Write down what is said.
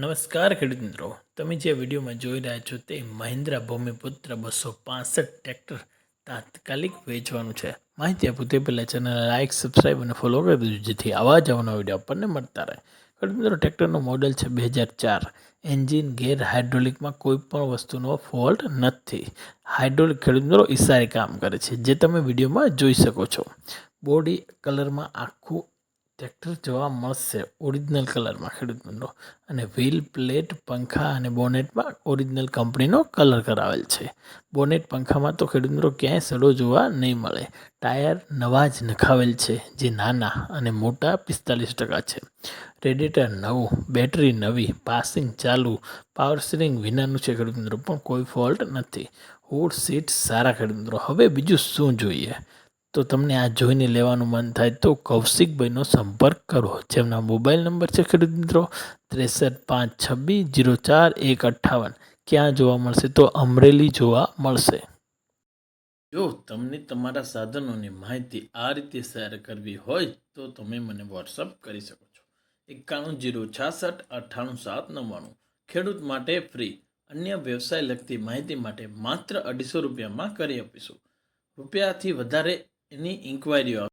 નમસ્કાર ખેડૂત મિત્રો. તમે જે વિડીયોમાં જોઈ રહ્યા છો તે મહિન્દ્રા ભૂમિપુત્ર બસો પાસઠ ટ્રેક્ટર તાત્કાલિક વેચવાનું છે. માહિતી આપું તે પહેલાં ચેનલ લાઇક સબસ્ક્રાઈબ અને ફોલો કરી દીધું જેથી આવા જ અવનવા વીડિયો આપણને મળતા રહે. ખેડૂત મિત્રો, ટ્રેક્ટરનું મોડલ છે બે હજાર ચાર. એન્જિન ગેર હાઇડ્રોલિકમાં કોઈ પણ વસ્તુનો ફોલ્ટ નથી. હાઇડ્રોલિક ખેડૂત મિત્રો ઇશારે કામ કરે છે, જે તમે વિડીયોમાં જોઈ શકો છો. બોડી કલરમાં આખું ટ્રેક્ટર જોવા મળશે ઓરિજિનલ કલરમાં ખેડૂત મિત્રો અને વ્હીલ પ્લેટ, પંખા અને બોનેટમાં ઓરિજિનલ કંપનીનો કલર કરાવેલ છે. બોનેટ, પંખામાં તો ખેડૂત મિત્રો ક્યાંય સડો જોવા નહીં મળે. ટાયર નવા જ નખાવેલ છે, જે નાના અને મોટા પિસ્તાલીસ ટકા છે. રેડિએટર નવું, બેટરી નવી, પાસિંગ ચાલુ, પાવર સ્ટીરિંગ વિનાનું છે ખેડૂત મિત્રો પણ કોઈ ફોલ્ટ નથી. હુડ સીટ સારા ખેડૂત મિત્રો હવે બીજું શું જોઈએ? તો તમને આ જોઈને લેવાનું મન થાય તો કૌશિકભાઈનો સંપર્ક કરો. જેમના મોબાઈલ નંબર છે ખેડૂત મિત્રો, ત્રેસઠ પાંચ છવ્વીસ જીરો ચાર એક અઠ્ઠાવન. ક્યાં જોવા મળશે તો અમરેલી જોવા મળશે. જો તમને તમારા સાધનોની માહિતી આ રીતે શેર કરવી હોય તો તમે મને વોટ્સઅપ કરી શકો છો. એકાણું જીરો છાસઠ અઠ્ઠાણું સાત નવ્વાણું. ખેડૂત માટે ફ્રી. અન્ય વ્યવસાય લગતી માહિતી માટે માત્ર અઢીસો રૂપિયામાં કરી આપીશું. રૂપિયાથી વધારે any inquiry